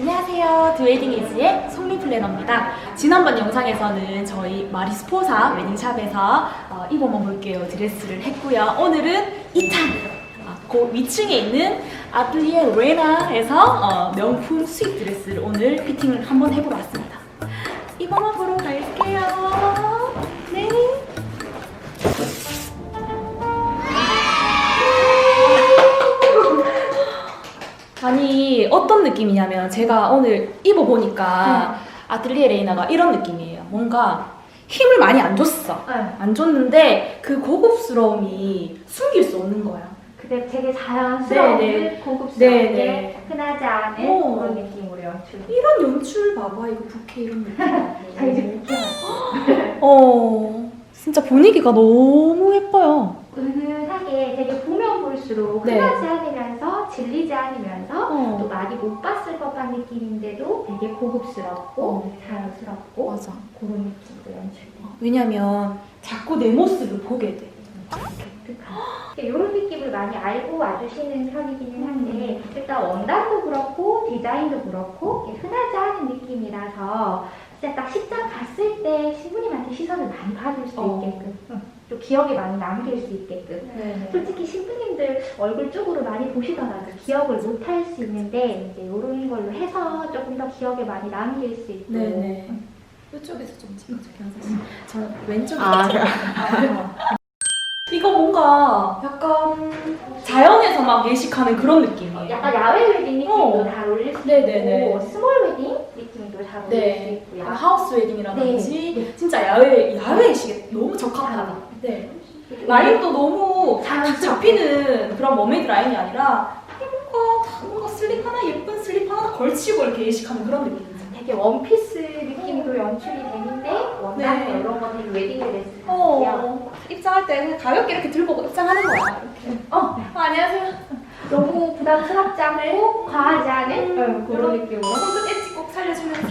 안녕하세요. 드웨딩 이즈의 송미 플래너입니다. 지난번 영상에서는 저희 마리스포사 웨딩샵에서 어, 입어만 볼게요 드레스를 했고요. 오늘은 2탄! 아, 그 위층에 있는 아틀리에 레나에서 어, 명품 수입 드레스를 오늘 피팅을 한번 해보러 왔습니다. 입어만 보러 갈 아니 어떤 느낌이냐면 제가 오늘 입어보니까 아틀리에 레이나가 이런 느낌이에요. 뭔가 힘을 많이 안 줬어. 네. 안 줬는데 그 고급스러움이 숨길 수 없는 거야. 근데 되게 자연스러운 네, 네. 고급스럽게 네, 네. 흔하지 않은 어. 그런 느낌으로 연출. 이런 연출 봐봐 이거 부케 이런 느낌. 자 이제 볼게요. 어 진짜 분위기가 너무 예뻐요. 은은하게 되게 보면 볼수록 네. 흔하지 않으면서 질리지 않으면서 못 봤을 법한 느낌인데도 되게 고급스럽고 어. 자연스럽고 맞아. 그런 느낌으로 연출. 왜냐면 자꾸 내 모습을 보게 돼. 이런 느낌을 많이 알고 와주시는 편이기는 한데 일단 원단도 그렇고 디자인도 그렇고 흔하지 않은 느낌이라서 진짜 딱 식장 갔을 때 신부님한테 시선을 많이 받을 수 어. 있게끔 응. 또 기억에 많이 남길 수 있게끔 네. 솔직히 신부님들 얼굴 쪽으로 많이 보시더라도 기억을 못 할 수 있는데 이제 이런 걸로 해서 조금 더 기억에 많이 남길 수 있고 네네. 이쪽에서 좀 찍어줄게요, 사실. 저 왼쪽에 아, 찍어. 이거 뭔가 약간 자연에서 막 예식하는 그런 느낌이에요. 약간 야외 웨딩 느낌도 어. 잘 어울릴 수 네네네. 있고 스몰 웨딩 느낌도 잘 어울릴 네. 수 있고요. 약간 하우스 웨딩이라든지 네, 네. 진짜 야외 야외식에 너무 적합하다. 네. 라인도 너무 탁 잡히는 그런 머메이드 라인이 아니라 뭔가 다 뭔가 슬립 하나 예쁜 슬립 하나 걸치고 이렇게 예식하는 그런 느낌이죠. 되게 원피스 느낌도 연출이 되는데 원단 네. 이런 거 되게 웨딩 드레스 같아요. 어 입장할 때 그냥 가볍게 이렇게 들고 입장하는 거야. 이렇게. 어, 어, 안녕하세요. 너무 부담스럽지 않고 과하지 않은 음, 어, 그런 느낌으로 손좀 엣지 꼭 살려주면서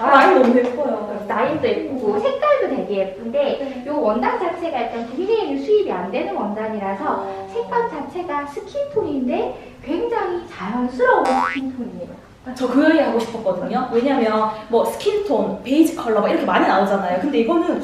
아, 라인 너무 예뻐요. 라인도 예쁘고 색깔도 되게 예쁜데 이 원단 자체가 일단 국내에는 수입이 안 되는 원단이라서 색감 자체가 스킨톤인데 굉장히 자연스러운 스킨톤이에요. 저 그 얘기 하고 싶었거든요. 왜냐면 뭐 스킨톤, 베이지 컬러 막 이렇게 많이 나오잖아요. 근데 이거는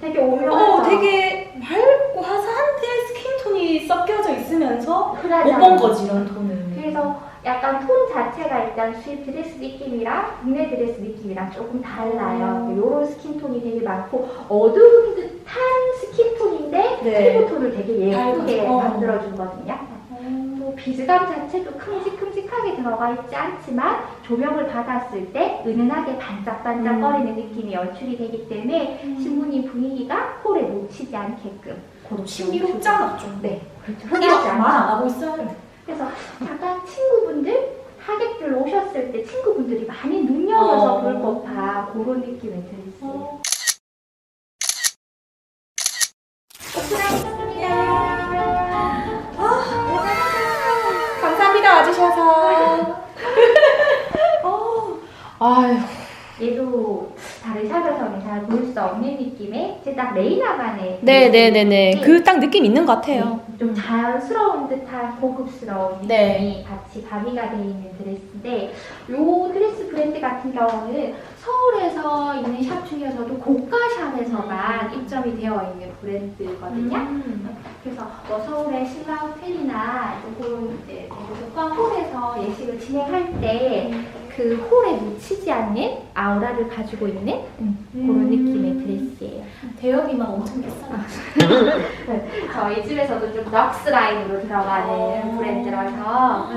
되게 오묘하죠. 어 되게 맑고 화사한데 스킨톤이 섞여져 있으면서 못 본 거지 이런 톤은. 그래서 약간 톤 자체가 일단 수입 드레스 느낌이랑 국내 드레스 느낌이랑 조금 달라요. 음. 이런 스킨톤이 되게 많고 어두운 듯한 스킨톤인데 네. 피부톤을 되게 예쁘게. 어. 만들어주거든요. 또 비즈감 자체도 큼직큼직하게 들어가 있지 않지만 조명을 받았을 때 은은하게 반짝반짝거리는 느낌이 연출이 되기 때문에 신부님 분위기가 홀에 놓치지 않게끔 그것도 신비롭잖아 좀. 네, 그렇죠. 않죠. 말안 하고 있어요. 그래서 약간 친구분들 하객들 오셨을 때 친구분들이 많이 눈여겨서 어. 볼 법한 그런 느낌을 드렸어요. 감사합니다 와주셔서. 어, 아유. 얘도 다른 샵에서는 잘 볼 수 없는 느낌의 제딱 레이나만의 네네네네. 그 딱 느낌 있는 것 같아요. 네, 좀 자연스러운 듯한 고급스러운 느낌이 네. 같이 가미가 되어 있는 드레스인데 이 드레스 브랜드 같은 경우는 서울에서 있는 샵 중에서도 고가 샵에서만 입점이 되어 있는 브랜드거든요. 음. 그래서 뭐 서울의 신라 호텔이나 그런 이제 고가 홀에서 예식을 진행할 때 그 홀에 묻히지 않는 아우라를 가지고 있는 음, 그런 느낌의 드레스예요. 대여비만 엄청 비싸요. 저희 집에서도 좀 럭스 라인으로 들어가는 어. 브랜드라서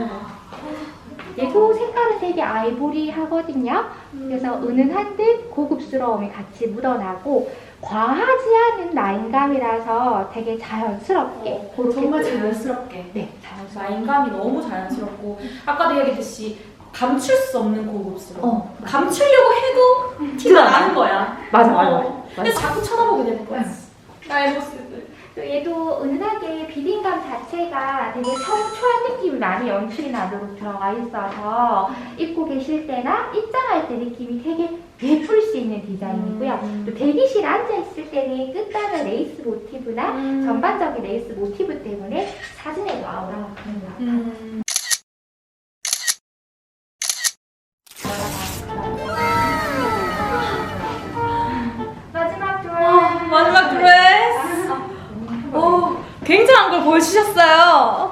얘도 색깔은 되게 아이보리하거든요. 그래서 은은한 듯 고급스러움이 같이 묻어나고 과하지 않은 라인감이라서 되게 자연스럽게 그렇게 어, 정말 또- 자연스럽게. 네 자연스럽게 라인감이 너무 자연스럽고 아까도 얘기했듯이 감출 수 없는 고급스러움. 어, 감추려고 해도 티가 나는 거야. 맞아 어. 근데 자꾸 쳐다보게 되는 거야. 나의 모습을. 또 얘도 은은하게 비딩감 자체가 되게 청초한 느낌이 많이 연출이 나도록 들어가 있어서 입고 계실 때나 입장할 때 느낌이 되게 예쁠 수 있는 디자인이고요. 음. 또 대기실에 앉아 있을 때는 끝단의 레이스 모티브나 음. 전반적인 레이스 모티브 때문에 사진에도 아우라가 가는 것 같아요. 음. 고르셨어요?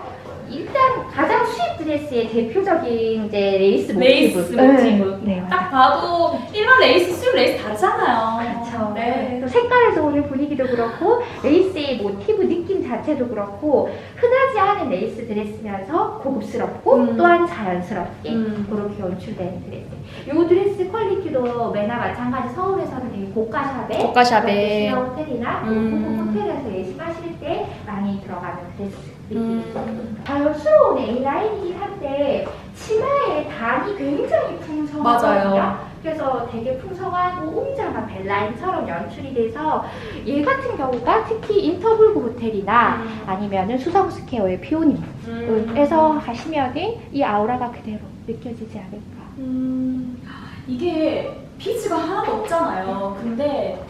일단 가장 수입 드레스의 대표적인 이제 레이스 모티브. 레이스 모티브. 네, 네 딱. 봐도 일반 레이스, 수입 레이스 다르잖아요. 그렇죠. 네. 또 색깔에서 오는 분위기도 그렇고 레이스의 모티브 느낌 자체도 그렇고 흔하지 않은 레이스 드레스면서 고급스럽고 음. 또한 자연스럽게 음. 그렇게 연출된 드레스. 이 드레스 퀄리티도 매나 마찬가지 서울에서는 되게 고가 샵에 고가 샵에. 시어 호텔이나 음. 호텔에서 예식하실 때 많이 들어가는 드레스 느낌. 음. 자연스러운 A 라인이긴 한데 치마의 단이 굉장히 풍성하거든요. 맞아요. 그래서 되게 풍성하고 웅장한 벨라인처럼 연출이 돼서 얘 같은 경우가 특히 인터블구 호텔이나 아니면은 수성스퀘어의 피오님에서 음. 하시면은 이 아우라가 그대로 느껴지지 않을까. 음. 이게 비즈가 하나도 없잖아요. 근데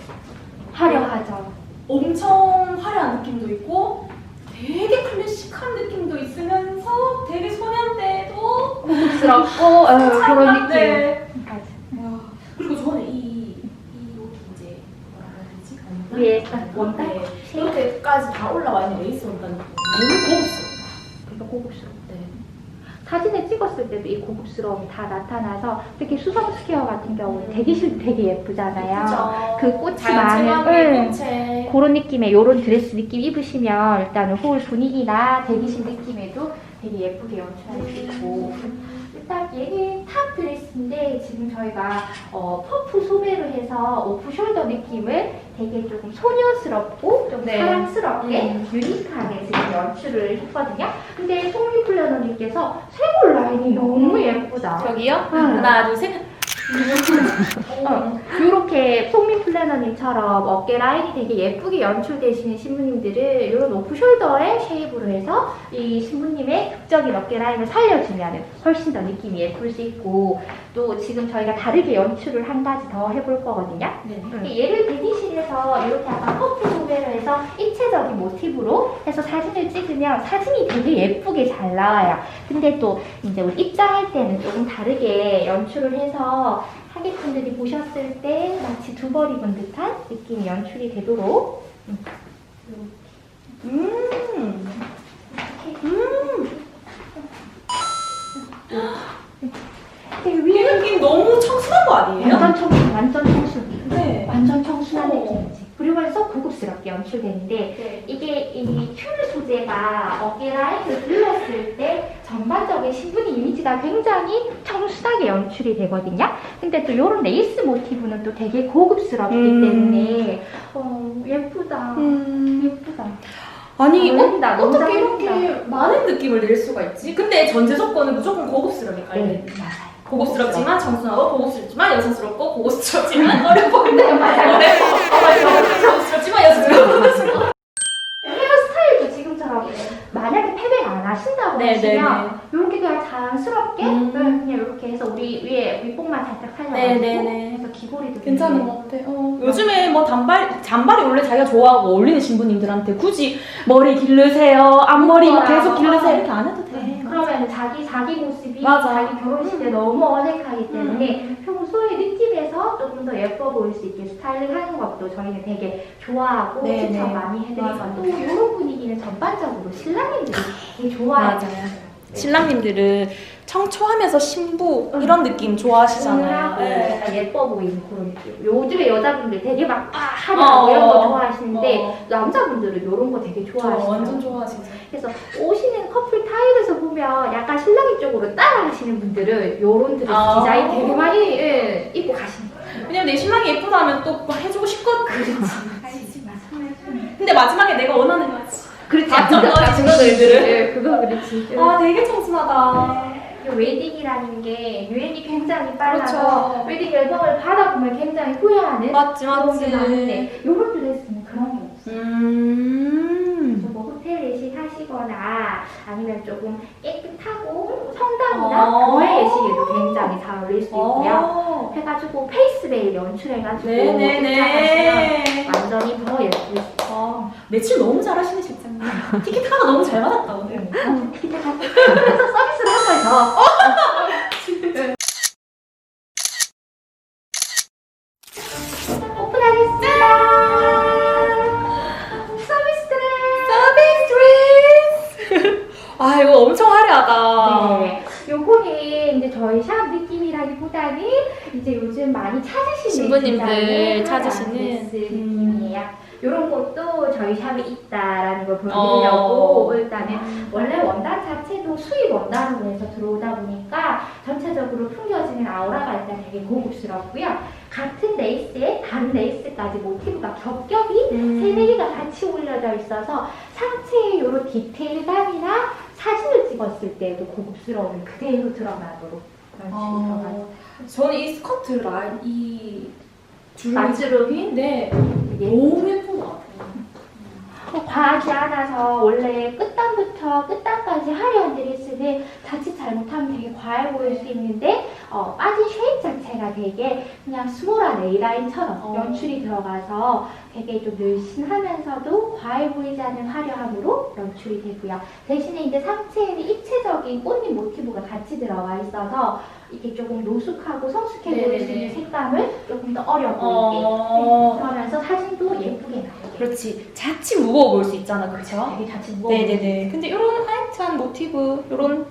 화려하죠. 엄청 화려한 느낌도 있고 되게 클래식한 느낌도 있으면서 되게 소년대도 고급스럽고 어, 그런 느낌. 찍었을 때도 이 고급스러움이 다 나타나서 특히 수성 스퀘어 같은 경우는 대기실 되게 예쁘잖아요. 그 꽃이 많은 응. 꽃에 그런 느낌의 이런 드레스 느낌 입으시면 일단은 홀 분위기나 대기실 느낌에도 되게 예쁘게 연출할 수 있고 일단 얘는 탑 드레스인데 지금 저희가 어, 퍼프 소매로 해서 오프 숄더 느낌을 되게 조금 소녀스럽고 좀 네. 사랑스럽게 음. 유니크하게 지금 연출을 했거든요. 근데 송미 플래너님께서 쇄골 라인이 너무 예쁘다. 여기요? 응. 하나 둘 셋. 어, 이렇게 송민 플래너님처럼 어깨 라인이 되게 예쁘게 연출되시는 신부님들은 이런 오프 숄더의 쉐입으로 해서 이 신부님의 극적인 어깨 라인을 살려주면 훨씬 더 느낌이 예쁠 수 있고 또 지금 저희가 다르게 연출을 한 가지 더 해볼 거거든요. 네. 얘를 대기실에서 이렇게 약간 커플 소매로 해서 입체적인 모티브로 해서 사진을 찍으면 사진이 되게 예쁘게 잘 나와요. 근데 또 이제 우리 입장할 때는 조금 다르게 연출을 해서 하객분들이 보셨을 때 마치 두 벌 입은 듯한 느낌이 연출이 되도록 음. 되게 이 느낌 너무 청순한 거 아니에요? 완전 청순, 완전 청순, 네. 완전 청순한 어. 느낌 해서 고급스럽게 연출되는데 네. 이게 이 튤 소재가 어깨 라인을 둘렀을 때 전반적인 신부님 이미지가 굉장히 청순하게 연출이 되거든요. 근데 또 이런 레이스 모티브는 또 되게 고급스럽기 음. 때문에 어, 예쁘다. 음. 예쁘다. 아니 잘 어울린다. 어, 너무 어떻게 잘 이렇게 어울린다. 많은 느낌을 낼 수가 있지? 근데 전제 조건은 무조건 고급스러우니까요. 네, 맞아요. 고급스럽지만 청순하고 고급스럽지만 여성스럽고 고급스럽지만 어려 보이는 네. 어려 고급스럽지만 여성스럽고 헤어스타일도 지금처럼 만약에 패백 안 하신다고 네, 하시면 이렇게 그냥 자연스럽게 음. 네, 그냥 이렇게 해서 우리 위에 윗복만 살짝 살려가지고 네, 네, 네. 그래서 귀걸이도 괜찮은 것 같아. 어. 요즘에 뭐 단발 잔발이 원래 자기가 좋아하고 어울리는 신부님들한테 굳이 머리 기르세요, 앞머리 막 계속 기르세요 이렇게 안 해도 돼. 네, 그러면 자기 자기 모습이 맞아. 자기 결혼식 때 너무 어색하기 때문에 평소에 느낌에서 조금 더 예뻐 보일 수 있게 스타일링하는 것도 저희는 되게 좋아하고 네, 추천 네. 많이 해드리고 맞아요. 또 이런 분위기는 전반적으로 신랑님들이 되게 좋아해요. 맞아요. 신랑님들은 청초하면서 신부 이런 느낌 좋아하시잖아요. 시원하고 네. 약간 예뻐 보이는 그런 느낌. 요즘에 여자분들 되게 막 아, 하냐 어, 이런 거 어. 좋아하시는데 어. 남자분들은 이런 거 되게 저 좋아하시죠. 완전 좋아하시죠. 그래서 오시는 커플 타일에서 보면 약간 신랑이 쪽으로 따라하시는 분들은 이런 드레스 아. 디자인 되게 많이 예, 입고 가시는 거예요. 왜냐면 내 신랑이 예쁘다면 또막 해주고 싶거든. 알지 맞아. 근데 마지막에 내가 원하는 거지. 그렇지. 맞죠? 그거, 맞지, 그거 그거들은. 그렇지. 예, 그거 그렇지. 예. 아 되게 청순하다. 이 웨딩이라는 게 유행이 굉장히 빨라서 그렇죠. 웨딩 앨범을 받아보면 굉장히 후회하는 맞지 그런 게 많은데 이런 드레스는 그런 게 없어요. 음. 뭐 호텔 예식 하시거나 아니면 조금 깨끗하고 성당이나 어. 교회 예식에도 굉장히 잘 어울릴 수 있고요. 어. 해가지고 페이스베일 연출해가지고 입장하시면 네네네. 완전히 더 예쁠 수 있어요. 아, 매출 너무 잘하시네 실장님. 티켓 하나 너무 잘 받았다 오늘. 그래서 서비스를 한번 더. 오픈하겠습니다. 서비스 드레스. 서비스 드레스. 신기하다. 네, 요거는 이제 저희 샵 느낌이라기보다는 이제 요즘 많이 찾으시는 신부님들 디자인의 찾으시는, 하얀 드레스 음. 느낌이에요. 요런 것도 저희 샵에 있다 보여드리려고 어. 일단은 원래 원단 자체도 수입 원단으로 해서 들어오다 보니까 전체적으로 풍겨지는 아우라가 일단 되게 고급스럽고요. 같은 레이스에 다른 레이스까지 모티브가 겹겹이 음. 세네 개가 같이 올려져 있어서 상체에 이런 디테일감이나 사진을 찍었을 때도 고급스러움이 그대로 드러나도록 들어가요. 어, 저는 이 스커트 라인 이 만주룩이 줄인데 너무 예쁜 것 같아요. 뭐 과하지 않아서 원래 끝단부터 끝단까지 화려한 드레스는 자칫 잘못하면 되게 과해 보일 수 있는데 어, 빠진 쉐입 자체가 되게 그냥 스몰한 A라인처럼 어. 연출이 들어가서 되게 좀 늘씬하면서도 과해 보이지 않는 화려함으로 연출이 되고요. 대신에 이제 상체에는 입체적인 꽃잎 모티브가 같이 들어가 있어서 이게 조금 노숙하고 성숙해 보일 수 네네네. 있는 색감을 조금 더 어려 보이게 어. 네, 그러면서 사진도 예쁘게 나오게 그렇지. 자칫 무거워 보일 수 있잖아, 그렇죠? 되게 자칫 무거워 네네네. 근데 이런 하얀 모티브, 이런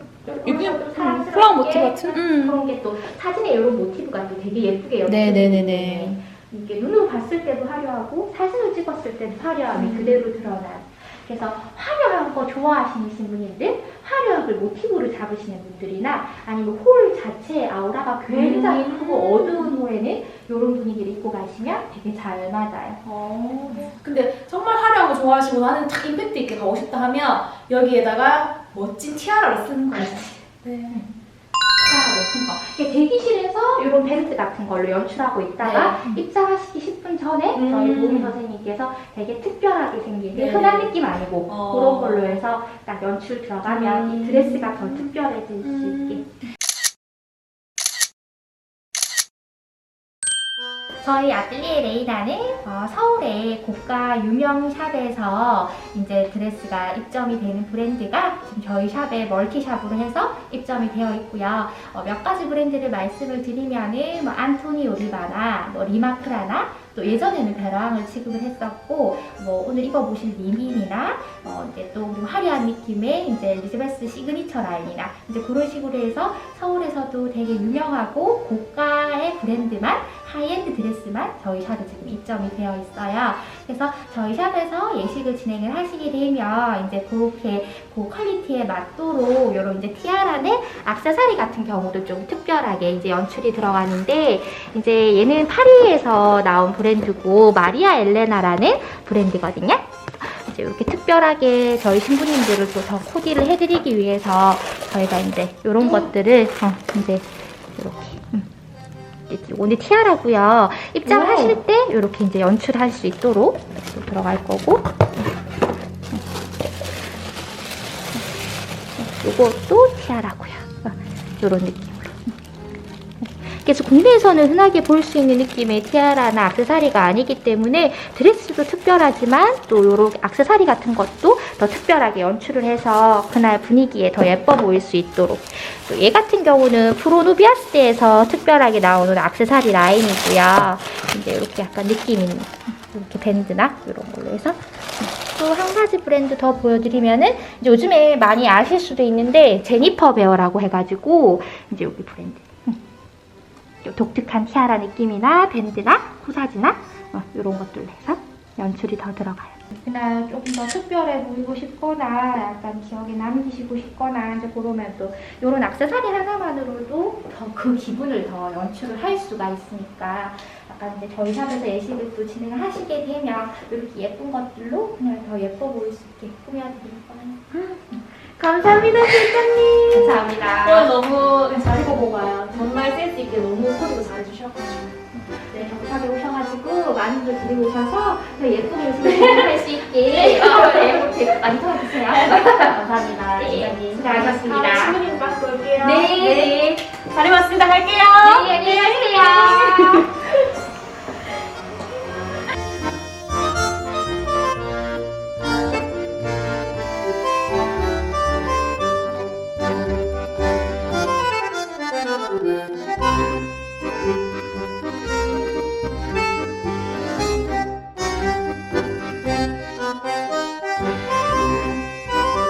이렇게 음, 플라워 모티브 같은. 음. 그런 게 또 사진에 이런 모티브가 또 되게 예쁘게 연출이 네네네네. 이게 눈으로 봤을 때도 화려하고 사진을 찍었을 때도 화려함이 음. 그대로 드러난 그래서 화려한 거 좋아하시는 분들 화려하게 모티브를 잡으시는 분들이나 아니면 홀 자체의 아우라가 굉장히 음. 크고 어두운 홀에는 이런 분위기를 입고 가시면 되게 잘 맞아요. 어. 근데 정말 화려한 거 좋아하시고 나는 딱 임팩트 있게 가고 싶다 하면 여기에다가 멋진 티아라를 쓰는 거예요. 네. 높은 거. 이게 대기실에서 이런 벨트 같은 걸로 연출하고 있다가 입장하시기 10분 전에 음. 저희 모임 선생님께서 되게 특별하게 생긴 게 네. 흔한 느낌 아니고 어. 그런 걸로 해서 딱 연출 들어가면 음. 이 드레스가 더 특별해질 수 음. 있게 저희 아틀리에 레이나는 어, 서울의 고가 유명 샵에서 이제 드레스가 입점이 되는 브랜드가 지금 저희 샵에 멀티샵으로 해서 입점이 되어 있고요. 어, 몇 가지 브랜드를 말씀을 드리면은 뭐 안토니 오리바나, 뭐 리마크라나, 또 예전에는 베라항을 취급을 했었고 뭐 오늘 입어보신 리민이나 어, 이제 또 화려한 느낌의 이제 리즈베스 시그니처 라인이나 이제 그런 식으로 해서 서울에서도 되게 유명하고 고가의 브랜드만 하이엔드 드레스만 저희 샵에 지금 입점이 되어 있어요. 그래서 저희 샵에서 예식을 진행을 하시게 되면 이제 그렇게 그 퀄리티에 맞도록 이런 이제 티아라네 악세사리 같은 경우도 좀 특별하게 이제 연출이 들어가는데 이제 얘는 파리에서 나온 브랜드고 마리아 엘레나라는 브랜드거든요. 이제 이렇게 특별하게 저희 신부님들을 또 더 코디를 해드리기 위해서 저희가 이제 이런 것들을 어, 이제 오늘 티아라고요. 입장하실 때 이렇게 이제 연출할 수 있도록 또 들어갈 거고. 요것도 티아라고요. 이런 느낌으로. 그래서 국내에서는 흔하게 볼 수 있는 느낌의 티아라나 악세사리가 아니기 때문에 드레스도 특별하지만 또 이런 악세사리 같은 것도 더 특별하게 연출을 해서 그날 분위기에 더 예뻐 보일 수 있도록. 또 얘 같은 경우는 프로누비아스에서 특별하게 나오는 악세사리 라인이고요. 이제 이렇게 약간 느낌 있는 이렇게 밴드나 이런 걸로 해서. 또 한 가지 브랜드 더 보여드리면은 이제 요즘에 많이 아실 수도 있는데 제니퍼 베어라고 해가지고 이제 여기 브랜드 독특한 티아라 느낌이나 밴드나 코사지나 어, 이런 것들로 해서 연출이 더 들어가요. 그날 조금 더 특별해 보이고 싶거나 약간 기억에 남기시고 싶거나 이제 그러면 또 이런 악세사리 하나만으로도 더 그 기분을 더 연출을 할 수가 있으니까 약간 이제 저희 샵에서 예식을 또 진행을 하시게 되면 이렇게 예쁜 것들로 그냥 더 예뻐 보일 수 있게 꾸며드릴 거예요. 감사합니다, 실장님. 감사합니다. 오늘 너무 잘 입어보고 가요. 정말 센스 있게 너무 코디도 잘 해주셔가지고. 네, 샵에 오셔가지고 많은 걸 드리고 오셔서 더 예쁘게 예식을 진행할 수 있게 어, 네, 이렇게 많이 도와주세요. 감사합니다. 네, 수고하셨습니다. 신부님 빠스 올게요. 네, 네. 잘 입었습니다. 갈게요. 네, 안녕히 가세요.